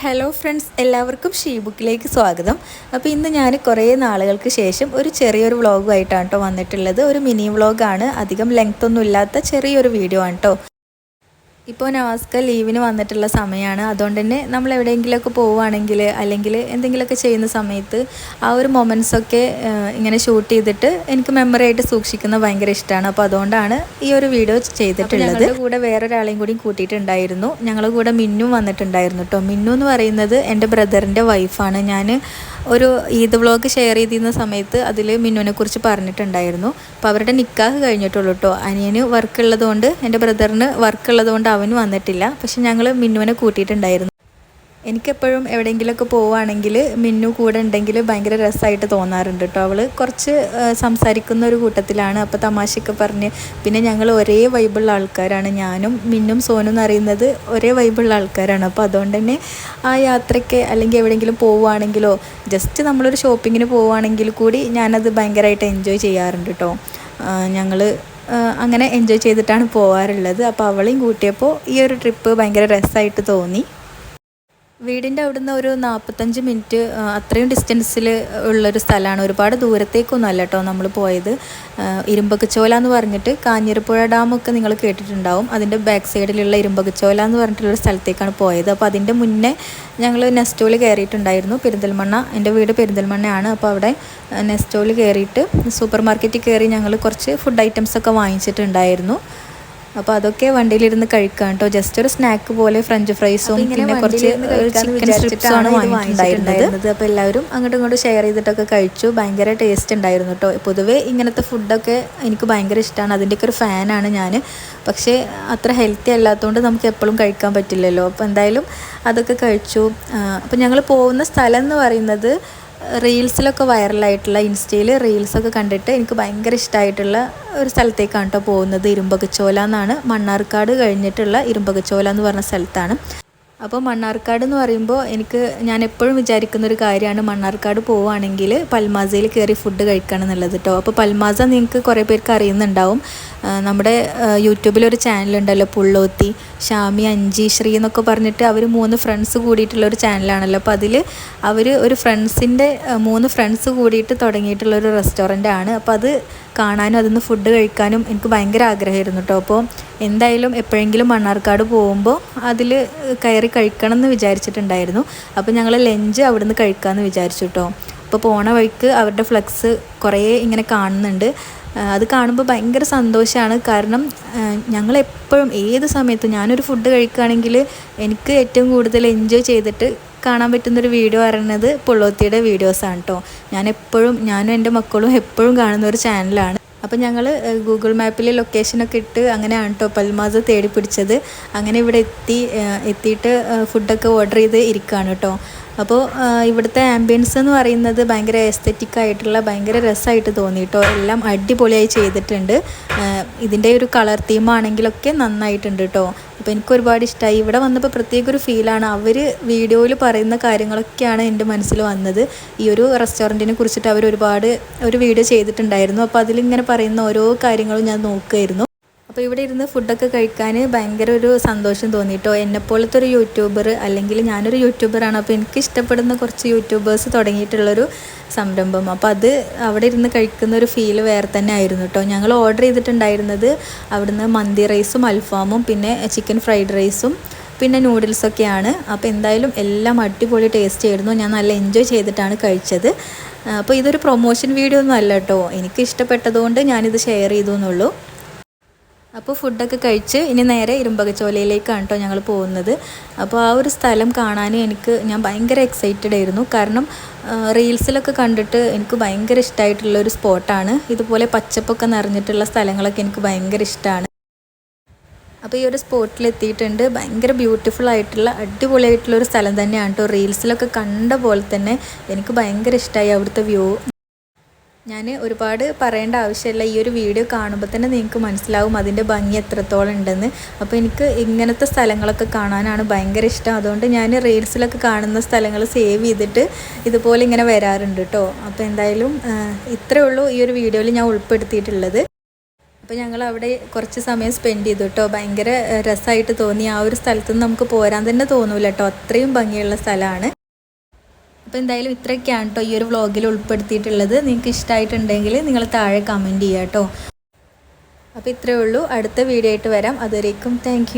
Hello friends എല്ലാവർക്കും she ബുക്കിലേക്ക് സ്വാഗതം. അപ്പോൾ ഇന്ന് ഞാൻ കുറേ നാളുകൾക്ക് ശേഷം ഒരു ചെറിയൊരു വ്ളോഗുമായിട്ടാണ് കേട്ടോ വന്നിട്ടുള്ളത്. ഒരു മിനി വ്ളോഗാണ് അധികം ലെങ്ത്തൊന്നും ഇല്ലാത്ത ചെറിയൊരു വീഡിയോ ആണ് കേട്ടോ. ഇപ്പോൾ നവാസ്ക ലീവിന് വന്നിട്ടുള്ള സമയമാണ് അതുകൊണ്ട് തന്നെ നമ്മൾ എവിടെയെങ്കിലുമൊക്കെ പോവുകയാണെങ്കിൽ അല്ലെങ്കിൽ എന്തെങ്കിലുമൊക്കെ ചെയ്യുന്ന സമയത്ത് ആ ഒരു മൊമെന്റ്സൊക്കെ ഇങ്ങനെ ഷൂട്ട് ചെയ്തിട്ട് എനിക്ക് മെമ്മറി ആയിട്ട് സൂക്ഷിക്കുന്നത് ഭയങ്കര ഇഷ്ടമാണ്. അപ്പോൾ അതുകൊണ്ടാണ് ഈ ഒരു വീഡിയോ ചെയ്തിട്ടുള്ളത്. കൂടെ വേറൊരാളെയും കൂടി കൂട്ടിയിട്ടുണ്ടായിരുന്നു. ഞങ്ങളുടെ കൂടെ മിന്നു വന്നിട്ടുണ്ടായിരുന്നു കേട്ടോ മിന്നു എന്ന് പറയുന്നത് എന്റെ ബ്രദറിന്റെ വൈഫാണ് ഞാൻ ഒരു ഈദ് വ്ളോഗ് ഷെയർ ചെയ്തിരുന്ന സമയത്ത് അതിൽ മിന്നുവിനെ കുറിച്ച് പറഞ്ഞിട്ടുണ്ടായിരുന്നു. അപ്പോൾ അവരുടെ നിക്കാഹ് കഴിഞ്ഞിട്ടുള്ളൂ കേട്ടോ അനിയന് വർക്ക് ഉള്ളതുകൊണ്ട് എന്റെ ബ്രദറിന് വർക്ക് അവന് വന്നിട്ടില്ല. പക്ഷെ ഞങ്ങൾ മിന്നുവിനെ കൂട്ടിയിട്ടുണ്ടായിരുന്നു. എനിക്കെപ്പോഴും എവിടെയെങ്കിലുമൊക്കെ പോവുകയാണെങ്കിൽ മിന്നു കൂടെ ഉണ്ടെങ്കിൽ ഭയങ്കര രസമായിട്ട് തോന്നാറുണ്ട് കേട്ടോ. അവൾ കുറച്ച് സംസാരിക്കുന്ന ഒരു കൂട്ടത്തിലാണ്. അപ്പോൾ തമാശയൊക്കെ പറഞ്ഞ് പിന്നെ ഞങ്ങൾ ഒരേ വൈബുള്ള ആൾക്കാരാണ്. ഞാനും മിന്നും സോനും എന്ന് അറിയുന്നത് ഒരേ വൈബുള്ള ആൾക്കാരാണ്. അപ്പോൾ അതുകൊണ്ട് തന്നെ ആ യാത്രയ്ക്ക് അല്ലെങ്കിൽ എവിടെയെങ്കിലും പോവുകയാണെങ്കിലോ ജസ്റ്റ് നമ്മളൊരു ഷോപ്പിങ്ങിന് പോവുകയാണെങ്കിൽ കൂടി ഞാനത് ഭയങ്കരമായിട്ട് എൻജോയ് ചെയ്യാറുണ്ട് കേട്ടോ. ഞങ്ങൾ അങ്ങനെ എൻജോയ് ചെയ്തിട്ടാണ് പോകാറുള്ളത് അപ്പോൾ അവളെയും കൂട്ടിയപ്പോൾ ഈ ഒരു ട്രിപ്പ് ഭയങ്കര രസമായിട്ട് തോന്നി. വീടിന്റെ നിന്ന് ഒരു നാൽപ്പത്തഞ്ച് മിനിറ്റ് അത്രയും ഡിസ്റ്റൻസിൽ ഉള്ളൊരു സ്ഥലമാണ്. ഒരുപാട് ദൂരത്തേക്കൊന്നും അല്ല കേട്ടോ നമ്മൾ പോയത്. ഇരുമ്പകച്ചോല എന്ന് പറഞ്ഞിട്ട് കാഞ്ഞിരപ്പുഴ ഡാമൊക്കെ നിങ്ങൾ കേട്ടിട്ടുണ്ടാവും. അതിന്റെ ബാക്ക് സൈഡിലുള്ള ഇരുമ്പകച്ചോല എന്ന് പറഞ്ഞിട്ടുള്ള സ്ഥലത്തേക്കാണ് പോയത്. അപ്പോൾ അതിന്റെ മുന്നേ ഞങ്ങൾ നെസ്റ്റോൾ കയറിയിട്ടുണ്ടായിരുന്നു. പെരിന്തൽമണ്ണ എന്റെ വീട് പെരിന്തൽമണ്ണയാണ്. അപ്പോൾ അവിടെ നെസ്റ്റോൾ കയറിയിട്ട് സൂപ്പർ മാർക്കറ്റിൽ കയറി ഞങ്ങൾ കുറച്ച് ഫുഡ് ഐറ്റംസൊക്കെ വാങ്ങിച്ചിട്ടുണ്ടായിരുന്നു. അപ്പോൾ അതൊക്കെ വണ്ടിയിലിരുന്ന് കഴിക്കാം കേട്ടോ ജസ്റ്റ് ഒരു സ്നാക്ക് പോലെ ഫ്രഞ്ച് ഫ്രൈസും പിന്നെ കുറച്ച് ചിക്കൻ സ്ട്രിപ്സും ആണ് വാങ്ങിയിട്ടുണ്ടായിരുന്നത്. അപ്പോൾ എല്ലാവരും അങ്ങോട്ടും ഇങ്ങോട്ടും ഷെയർ ചെയ്തിട്ടൊക്കെ കഴിച്ചു. ഭയങ്കര ടേസ്റ്റ് ഉണ്ടായിരുന്നു കേട്ടോ പൊതുവേ ഇങ്ങനത്തെ ഫുഡൊക്കെ എനിക്ക് ഭയങ്കര ഇഷ്ടമാണ് അതിന്റെയൊക്കെ ഒരു ഫാനാണ് ഞാൻ പക്ഷേ അത്ര ഹെൽത്തി അല്ലാത്തതുകൊണ്ട് നമുക്ക് എപ്പോഴും കഴിക്കാൻ പറ്റില്ലല്ലോ. അപ്പോൾ എന്തായാലും അതൊക്കെ കഴിച്ചു. അപ്പോൾ ഞങ്ങൾ പോകുന്ന സ്ഥലം എന്ന് പറയുന്നത് റീൽസിലൊക്കെ വൈറലായിട്ടുള്ള ഇൻസ്റ്റയിൽ റീൽസൊക്കെ കണ്ടിട്ട് എനിക്ക് ഭയങ്കര ഇഷ്ടമായിട്ടുള്ള ഒരു സ്ഥലത്തേക്കാണ് കേട്ടോ പോകുന്നത്. ഇരുമ്പകച്ചോല എന്നാണ്. മണ്ണാർക്കാട് കഴിഞ്ഞിട്ടുള്ള ഇരുമ്പകച്ചോല എന്ന് പറഞ്ഞ സ്ഥലത്താണ്. അപ്പോൾ മണ്ണാർക്കാട് എന്ന് പറയുമ്പോൾ എനിക്ക് ഞാൻ എപ്പോഴും വിചാരിക്കുന്ന ഒരു കാര്യമാണ് മണ്ണാർക്കാട് പോവുകയാണെങ്കിൽ പൽമാസയിൽ കയറി ഫുഡ് കഴിക്കണം എന്നുള്ളത് കേട്ടോ അപ്പോൾ പൽമാസ നിങ്ങൾക്ക് കുറേ പേർക്ക് അറിയുന്നുണ്ടാവും. നമ്മുടെ യൂട്യൂബിലൊരു ചാനലുണ്ടല്ലോ പുള്ളോത്തി ഷാമി അഞ്ചി ശ്രീ എന്നൊക്കെ പറഞ്ഞിട്ട് അവർ മൂന്ന് ഫ്രണ്ട്സ് കൂടിയിട്ടുള്ള ഒരു ചാനലാണല്ലോ. അപ്പോൾ അതിൽ അവർ ഒരു ഫ്രണ്ട്സിന്റെ മൂന്ന് ഫ്രണ്ട്സ് കൂടിയിട്ട് തുടങ്ങിയിട്ടുള്ള ഒരു റെസ്റ്റോറന്റ് ആണ് അപ്പോൾ അത് കാണാനും അതിന്ന് ഫുഡ് കഴിക്കാനും എനിക്ക് ഭയങ്കര ആഗ്രഹമായിരുന്നു കേട്ടോ അപ്പോൾ എന്തായാലും എപ്പോഴെങ്കിലും മണ്ണാർക്കാട് പോകുമ്പോൾ അതിൽ കയറി കഴിക്കണം എന്ന് വിചാരിച്ചിട്ടുണ്ടായിരുന്നു. അപ്പോൾ ഞങ്ങൾ ലഞ്ച് അവിടുന്ന് കഴിക്കാമെന്ന് വിചാരിച്ചു കേട്ടോ അപ്പോൾ പോണ വഴിക്ക് അവരുടെ ഫ്ലെക്സ് കുറേ ഇങ്ങനെ കാണുന്നുണ്ട്. അത് കാണുമ്പോൾ ഭയങ്കര സന്തോഷമാണ് കാരണം ഞങ്ങളെപ്പോഴും ഏത് സമയത്തും ഞാനൊരു ഫുഡ് കഴിക്കുകയാണെങ്കിൽ എനിക്ക് ഏറ്റവും കൂടുതൽ എൻജോയ് ചെയ്തിട്ട് കാണാൻ പറ്റുന്നൊരു വീഡിയോ പറയുന്നത് പൊള്ളോത്തിയുടെ വീഡിയോസാണ് കേട്ടോ ഞാൻ എപ്പോഴും ഞാനും എന്റെ മക്കളും എപ്പോഴും കാണുന്ന ഒരു ചാനലാണ് അപ്പോൾ ഞങ്ങൾ ഗൂഗിൾ മാപ്പിൽ ലൊക്കേഷനൊക്കെ ഇട്ട് അങ്ങനെയാണ് കേട്ടോ പൽമാസ് തേടി പിടിച്ചത്. അങ്ങനെ ഇവിടെ എത്തി എത്തിയിട്ട് ഫുഡൊക്കെ ഓർഡർ ചെയ്ത് ഇരിക്കുകയാണ് കേട്ടോ അപ്പോൾ ഇവിടുത്തെ ആംബിയൻസ് എന്ന് പറയുന്നത് ഭയങ്കര എസ്തറ്റിക് ആയിട്ടുള്ള ഭയങ്കര രസമായിട്ട് തോന്നി കേട്ടോ എല്ലാം അടിപൊളിയായി ചെയ്തിട്ടുണ്ട്. ഇതിന്റെ ഒരു കളർ തീമാണെങ്കിലൊക്കെ നന്നായിട്ടുണ്ട് കേട്ടോ അപ്പോൾ എനിക്ക് ഒരുപാട് ഇഷ്ടമായി ഇവിടെ വന്നപ്പോൾ പ്രത്യേക ഒരു ഫീലാണ് അവർ വീഡിയോയിൽ പറയുന്ന കാര്യങ്ങളൊക്കെയാണ് എന്റെ മനസ്സിൽ വന്നത്. ഈ ഒരു റെസ്റ്റോറന്റിനെ കുറിച്ചിട്ട് അവർ ഒരുപാട് ഒരു വീഡിയോ ചെയ്തിട്ടുണ്ടായിരുന്നു. അപ്പോൾ അതിലിങ്ങനെ പറയുന്ന ഓരോ കാര്യങ്ങളും ഞാൻ നോക്കുമായിരുന്നു അപ്പോൾ ഇവിടെ ഇരുന്ന് ഫുഡൊക്കെ കഴിക്കാൻ ഭയങ്കര ഒരു സന്തോഷം തോന്നിയിട്ടോ എന്നെപ്പോലത്തെ ഒരു യൂട്യൂബർ അല്ലെങ്കിൽ ഞാനൊരു യൂട്യൂബറാണ് അപ്പോൾ എനിക്ക് ഇഷ്ടപ്പെടുന്ന കുറച്ച് യൂട്യൂബേഴ്സ് തുടങ്ങിയിട്ടുള്ളൊരു സംരംഭം. അപ്പോൾ അത് അവിടെ ഇരുന്ന് കഴിക്കുന്ന ഒരു ഫീൽ വേറെ തന്നെ ആയിരുന്നു കേട്ടോ ഞങ്ങൾ ഓർഡർ ചെയ്തിട്ടുണ്ടായിരുന്നത് അവിടുന്ന് മന്തി റൈസും അൽഫാമും പിന്നെ ചിക്കൻ ഫ്രൈഡ് റൈസും പിന്നെ നൂഡിൽസൊക്കെയാണ് അപ്പോൾ എന്തായാലും എല്ലാം അടിപൊളി ടേസ്റ്റ് ആയിരുന്നു. ഞാൻ നല്ല എൻജോയ് ചെയ്തിട്ടാണ് കഴിച്ചത്. അപ്പോൾ ഇതൊരു പ്രൊമോഷൻ വീഡിയോ ഒന്നും അല്ല കേട്ടോ എനിക്ക് ഇഷ്ടപ്പെട്ടതുകൊണ്ട് ഞാനിത് ഷെയർ ചെയ്തു എന്നുള്ളൂ. അപ്പോൾ ഫുഡൊക്കെ കഴിച്ച് ഇനി നേരെ ഇരുമ്പകച്ചോലയിലേക്കാണ് കേട്ടോ ഞങ്ങൾ പോകുന്നത്. അപ്പോൾ ആ ഒരു സ്ഥലം കാണാൻ എനിക്ക് ഞാൻ ഭയങ്കര എക്സൈറ്റഡ് ആയിരുന്നു. കാരണം റീൽസിലൊക്കെ കണ്ടിട്ട് എനിക്ക് ഭയങ്കര ഇഷ്ടമായിട്ടുള്ള ഒരു സ്പോട്ടാണ്. ഇതുപോലെ പച്ചപ്പൊക്കെ നിറഞ്ഞിട്ടുള്ള സ്ഥലങ്ങളൊക്കെ എനിക്ക് ഭയങ്കര ഇഷ്ടമാണ് അപ്പോൾ ഈ ഒരു സ്പോട്ടിൽ എത്തിയിട്ടുണ്ട്. ഭയങ്കര ബ്യൂട്ടിഫുൾ ആയിട്ടുള്ള അടിപൊളിയായിട്ടുള്ള ഒരു സ്ഥലം തന്നെയാണ് കേട്ടോ. റീൽസിലൊക്കെ കണ്ട പോലെ തന്നെ എനിക്ക് ഭയങ്കര ഇഷ്ടമായി അവിടുത്തെ വ്യൂ ഞാൻ ഒരുപാട് പറയേണ്ട ആവശ്യമില്ല. ഈ ഒരു വീഡിയോ കാണുമ്പോൾ തന്നെ നിങ്ങൾക്ക് മനസ്സിലാവും അതിന്റെ ഭംഗി എത്രത്തോളം ഉണ്ടെന്ന്. അപ്പോൾ എനിക്ക് ഇങ്ങനത്തെ സ്ഥലങ്ങളൊക്കെ കാണാനാണ് ഭയങ്കര ഇഷ്ടം. അതുകൊണ്ട് ഞാൻ റീൽസിലൊക്കെ കാണുന്ന സ്ഥലങ്ങൾ സേവ് ചെയ്തിട്ട് ഇതുപോലെ ഇങ്ങനെ വരാറുണ്ട് കേട്ടോ അപ്പോൾ എന്തായാലും ഇത്രയേ ഉള്ളൂ ഈ ഒരു വീഡിയോയിൽ ഞാൻ ഉൾപ്പെടുത്തിയിട്ടുള്ളത്. അപ്പോൾ ഞങ്ങൾ അവിടെ കുറച്ച് സമയം സ്പെൻഡ് ചെയ്തു കേട്ടോ ഭയങ്കര രസമായിട്ട് തോന്നി. ആ ഒരു സ്ഥലത്തുനിന്ന് നമുക്ക് പോരാൻ തന്നെ തോന്നൂല കേട്ടോ അത്രയും ഭംഗിയുള്ള സ്ഥലമാണ് അപ്പോൾ എന്തായാലും ഇത്രയൊക്കെയാണ് കേട്ടോ ഈ ഒരു വ്ളോഗിൽ ഉൾപ്പെടുത്തിയിട്ടുള്ളത്. നിങ്ങൾക്ക് ഇഷ്ടമായിട്ടുണ്ടെങ്കിൽ നിങ്ങൾ താഴെ കമന്റ് ചെയ്യാം കേട്ടോ അപ്പോൾ ഇത്രയേ ഉള്ളൂ. അടുത്ത വീഡിയോ ആയിട്ട് വരാം. അതുവരേക്കും താങ്ക്